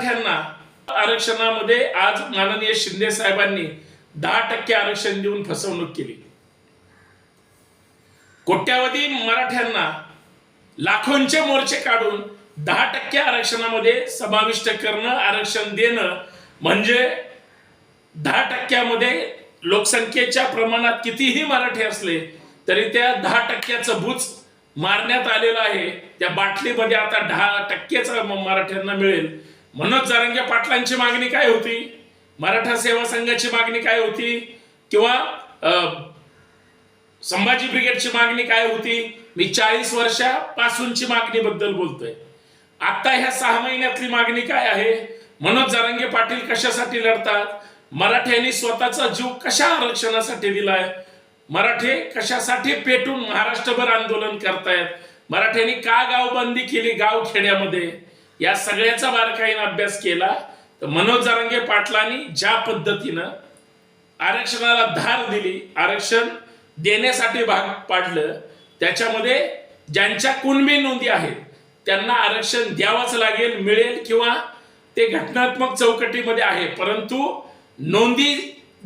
मराठ्यांना आरक्षणामध्ये आज माननीय शिंदे साहेबांनी दहा टक्के आरक्षण देऊन फसवणूक केली. कोट्यावधी मराठ्यांना लाखोंचे मोर्चे काढून दहा टक्के आरक्षणामध्ये समाविष्ट करणं आरक्षण देणं म्हणजे दहा टक्क्यामध्ये लोकसंख्येच्या प्रमाणात कितीही मराठी असले तरी त्या दहा टक्क्याचं भूच मारण्यात आलेलं आहे. त्या बाटलीमध्ये आता दहा टक्केच मराठ्यांना मिळेल. मनोज जारंगे पाटलांची मागणी काय होती? मराठा सेवा संघाची मागणी काय होती? किंवा संभाजी ब्रिगेडची मागणी काय होती? मी चाळीस वर्षापासूनची मागणी बद्दल बोलतोय. आता ह्या सहा महिन्यातली मागणी काय आहे? मनोज जारंगे पाटील कशासाठी लढतात? मराठ्यांनी स्वतःचा जीव कशा आरक्षणासाठी दिलाय? मराठे कशासाठी पेटून महाराष्ट्रभर आंदोलन करतायत? मराठ्यांनी का गावबंदी केली गाव खेड्यामध्ये? या सगळ्याचा बारकाईने अभ्यास केला तर मनोज जारंगे पाटलांनी ज्या पद्धतीनं आरक्षणाला धार दिली आरक्षण देण्यासाठी भाग पाडलं त्याच्यामध्ये ज्यांच्या कुणबी नोंदी आहेत त्यांना आरक्षण द्यावंच लागेल मिळेल किंवा ते घटनात्मक चौकटीमध्ये आहे. परंतु नोंदी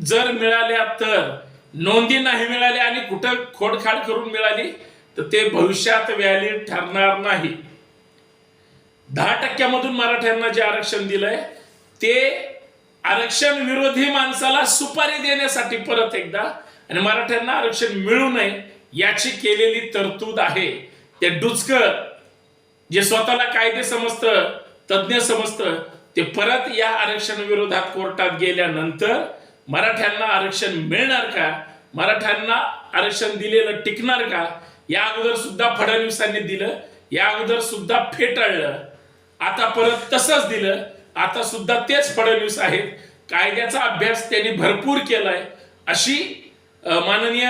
जर मिळाल्या तर नोंदी नाही मिळाल्या आणि कुठं खोडखाड करून मिळाली तर ते भविष्यात व्हॅलिड ठरणार नाही. दहा टक्क्यामधून मराठ्यांना जे आरक्षण दिलंय ते आरक्षण विरोधी माणसाला सुपारी देण्यासाठी परत एकदा आणि मराठ्यांना आरक्षण मिळू नये याची केलेली तरतूद आहे. ते डुचकर जे स्वतःला कायदे समजतं तज्ज्ञ समजतं ते परत या आरक्षण विरोधात कोर्टात गेल्यानंतर मराठ्यांना आरक्षण मिळणार का? मराठ्यांना आरक्षण दिलेलं टिकणार का? या अगोदर सुद्धा फडणवीसांनी दिलं या अगोदर सुद्धा फेटाळलं आता परत तसंच दिलं. आता सुद्धा तेच फडणवीस आहेत. कायद्याचा अभ्यास त्यांनी भरपूर केलाय. अशी माननीय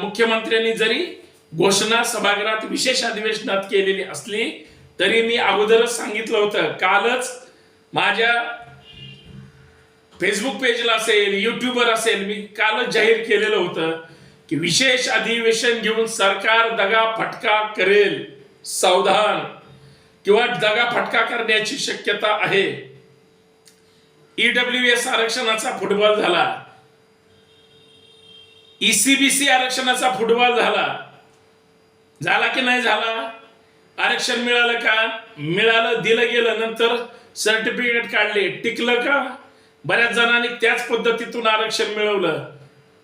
मुख्यमंत्र्यांनी जरी घोषणा सभागृहात विशेष अधिवेशनात केलेली असली तरी मी अगोदरच सांगितलं होतं कालच माझ्या फेसबुक पेजला असेल युट्यूबवर असेल मी कालच जाहीर केलेलं होतं की विशेष अधिवेशन घेऊन सरकार दगा फटका करेल. सावधान. किंवा दगा फटका करण्याची शक्यता आहे. ईडब्ल्यू एस आरक्षणाचा फुटबॉल झाला. ईसीबीसी आरक्षणाचा फुटबॉल झाला. झाला की नाही झाला? आरक्षण मिळालं का? मिळालं दिलं गेलं नंतर सर्टिफिकेट काढले. टिकलं का? बऱ्याच जणांनी त्याच पद्धतीतून आरक्षण मिळवलं.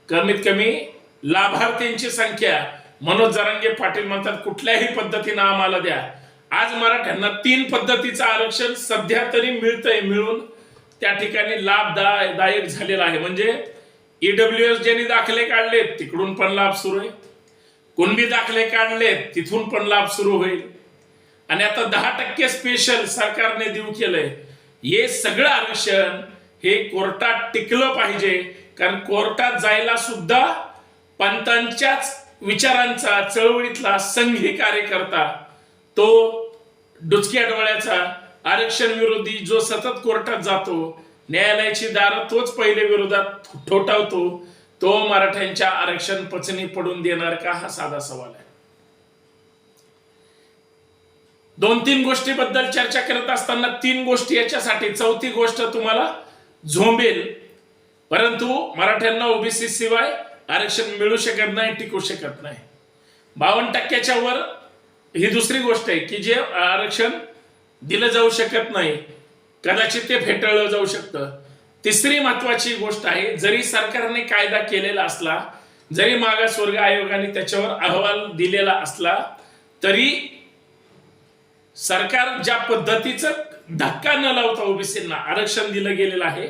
कमीत कमी लाभार्थींची संख्या. मनोज जरांगे पाटील म्हणतात कुठल्याही पद्धतीनं आम्हाला द्या. आज मराठ्यांना तीन पद्धतीचं आरक्षण सध्या तरी मिळतंय मिळून. त्या ठिकाणी लाभदायक झालेला आहे. म्हणजे ईडब्ल्यू एस ज्यांनी दाखले काढले तिकडून पण लाभ सुरू आहे. कुणबी दाखले काढले तिथून पण लाभ सुरू होईल. आणि आता दहा टक्के स्पेशल सरकारने देऊ केलंय. हे सगळं आरक्षण हे कोर्टात टिकलं पाहिजे. कारण कोर्टात जायला सुद्धा पंतांच्याच विचारांचा चळवळीतला संघी कार्यकर्ता तो डुचक्या डोळ्याचा आरक्षण विरोधी जो सतत कोर्टात जातो न्यायालयाची दारं तोच पहिले विरोधात ठोठावतो तो मराठ्यांच्या आरक्षण पचनी पडून देणार का? हा साधा सवाल आहे. दोन तीन गोष्टीबद्दल चर्चा करत असताना तीन गोष्टी याच्यासाठी चौथी गोष्ट तुम्हाला झोंबेल. परंतु मराठ्यांना ओबीसी शिवाय आरक्षण मिळू शकत नाही टिकू शकत नाही. बावन्न टक्क्याच्या वर ही दुसरी गोष्ट आहे की जे आरक्षण दिलं जाऊ शकत नाही कदाचित ते फेटाळलं जाऊ शकतं. तिसरी महत्वाची गोष्ट आहे जरी सरकारने कायदा केलेला असला जरी मागासवर्ग आयोगाने त्याच्यावर अहवाल दिलेला असला तरी सरकार ज्या पद्धतीचं धक्का न लावता ओबीसींना आरक्षण दिलं गेलेलं आहे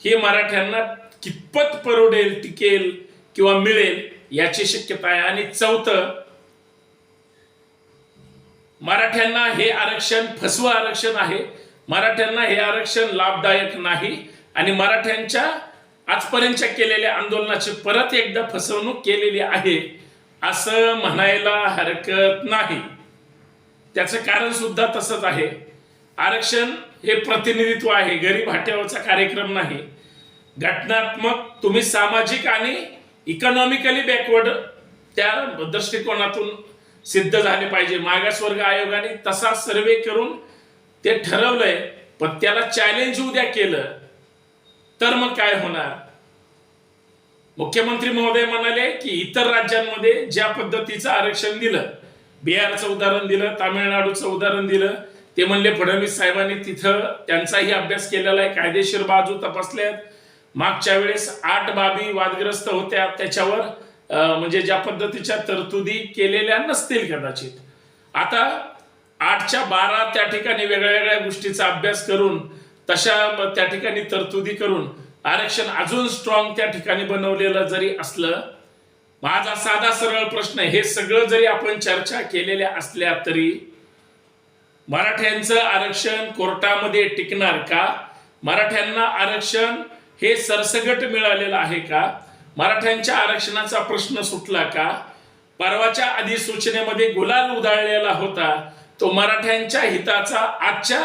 हे मराठ्यांना कितपत परवडेल टिकेल किंवा मिळेल याची शक्यता आहे. आणि चौथं मराठ्यांना हे आरक्षण फसवं आरक्षण आहे. मराठ्यांना हे आरक्षण लाभदायक नाही. आणि मराठ्यांच्या आजपर्यंतच्या केलेल्या आंदोलनाची परत एकदा फसवणूक केलेली आहे असं म्हणायला हरकत नाही. त्याचं कारण सुद्धा तसंच आहे. आरक्षण हे प्रतिनिधित्व आहे गरीब हाट्यावरचा कार्यक्रम नाही. घटनात्मक तुम्ही सामाजिक आणि इकॉनॉमिकली बॅकवर्ड त्या दृष्टिकोनातून सिद्ध झाले पाहिजे. मागासवर्ग आयोगाने तसा सर्वे करून ते ठरवलंय पण त्याला चॅलेंज उद्या केलं तर मग काय होणार? मुख्यमंत्री महोदय म्हणाले की इतर राज्यांमध्ये ज्या पद्धतीचं आरक्षण दिलं बिहारचं उदाहरण दिलं तामिळनाडूचं उदाहरण दिलं ते म्हणले फडणवीस साहेबांनी तिथं त्यांचाही अभ्यास केलेला आहे कायदेशीर बाजू तपासल्यात. मागच्या वेळेस आठ बाबी वादग्रस्त होत्या त्याच्यावर म्हणजे ज्या पद्धतीच्या तरतुदी केलेल्या नसतील कदाचित. आता आठच्या बारा त्या ठिकाणी वेगळ्या वेगळ्या गोष्टीचा अभ्यास करून तशा त्या ठिकाणी तरतुदी करून आरक्षण अजून स्ट्रॉंग त्या ठिकाणी बनवलेलं जरी असलं माझा साधा सरळ प्रश्न आहे, हे सगळं जरी आपण चर्चा केलेल्या असल्या तरी मराठ्यांचं आरक्षण कोर्टामध्ये टिकणार का? मराठ्यांना आरक्षण हे सरसगट मिळालेलं आहे का? मराठ्यांच्या आरक्षणाचा प्रश्न सुटला का? परवाच्या अधिसूचनेमध्ये गुलाल उधळलेला होता. तो मराठ्यांच्या हिताचा आजच्या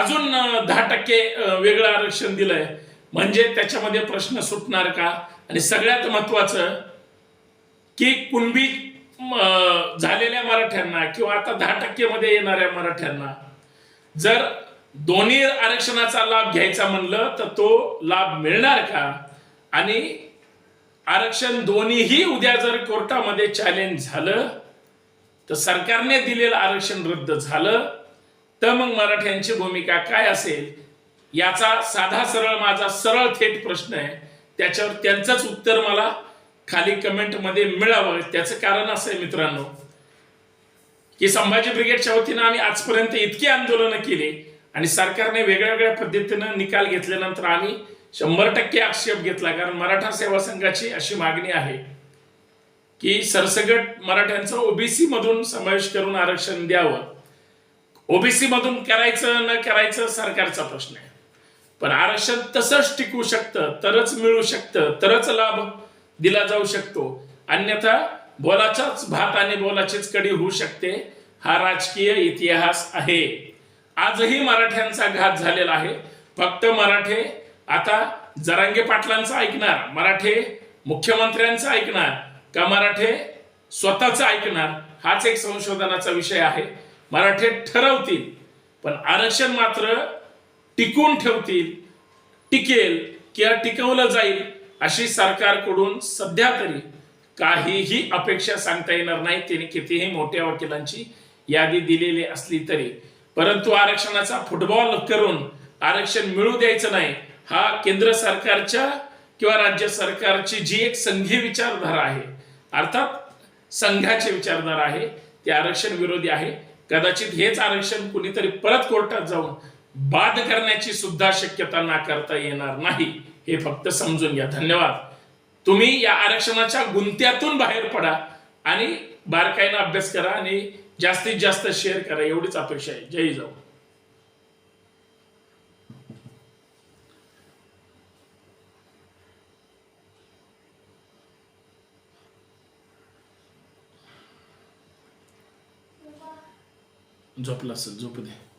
अजून दहा टक्के वेगळं आरक्षण दिलंय. म्हणजे त्याच्यामध्ये प्रश्न सुटणार का? आणि सगळ्यात महत्वाचं की कुणबी झालेल्या मराठ्यांना किंवा आता दहा टक्के मध्ये येणाऱ्या मराठ्यांना जर दोन्ही आरक्षणाचा लाभ घ्यायचा म्हणलं तर तो लाभ मिळणार का? आणि आरक्षण दोन्हीही उद्या जर कोर्टामध्ये चॅलेंज झालं तर सरकारने दिलेलं आरक्षण रद्द झालं तर मग मराठ्यांची भूमिका काय असेल? याचा साधा सरळ माझा सरळ थेट प्रश्न आहे. त्याच्यावर त्यांचंच उत्तर मला खाली कमेंटमध्ये मिळावं. त्याचं कारण असं आहे मित्रांनो की संभाजी ब्रिगेडच्या वतीनं आम्ही आजपर्यंत इतकी आंदोलनं केली आणि सरकारने वेगळ्या वेगळ्या पद्धतीनं निकाल घेतल्यानंतर आम्ही शंभर टक्के आक्षेप घेतला कारण मराठा सेवा संघाची अशी मागणी आहे की सरसगट मराठ्यांचं ओबीसी मधून समावेश करून आरक्षण द्यावं. ओबीसी मधून करायचं न करायचं सरकारचा प्रश्न आहे. पण आरक्षण तसंच टिकू शकतं तरच मिळू शकतं तरच लाभ दिला जाऊ शकतो. अन्यथा बोलाचाच भात आणि बोलाचीच कडी होऊ शकते. हा राजकीय इतिहास आहे. आजही मराठ्यांचा घात झालेला आहे. फक्त मराठे आता जरांगे पाटलांचं ऐकणार मराठे मुख्यमंत्र्यांचं ऐकणार का मराठे स्वतःचं ऐकणार? हाच एक संशोधनाचा विषय आहे. मराठे ठरवतील पण आरक्षण मात्र टिकून ठेवतील टिकेल किंवा टिकवलं जाईल अशी सरकारकडून सध्या तरी काहीही अपेक्षा सांगता येणार नाही. त्याने कितीही मोठ्या वकिलांची यादी दिलेली असली तरी. परंतु आरक्षणाचा फुटबॉल करून आरक्षण मिळू द्यायचं नाही. हा केंद्र सरकारच्या किंवा राज्य सरकारची जी एक संघीय विचारधारा आहे अर्थात संघाचे विचारधारा आहे ते आरक्षण विरोधी आहे. कदाचित हेच आरक्षण कुणीतरी परत कोर्टात जाऊन बाद करण्याची सुद्धा शक्यता नाकारता येणार नाही हे फक्त समजून घ्या. धन्यवाद. तुम्ही या आरक्षणाच्या गुंत्यातून बाहेर पडा आणि बारकाईनं अभ्यास करा आणि जास्तीत जास्त शेअर करा. एवढीच अपेक्षा आहे. जय जाऊ झोपला असेल झोपू दे.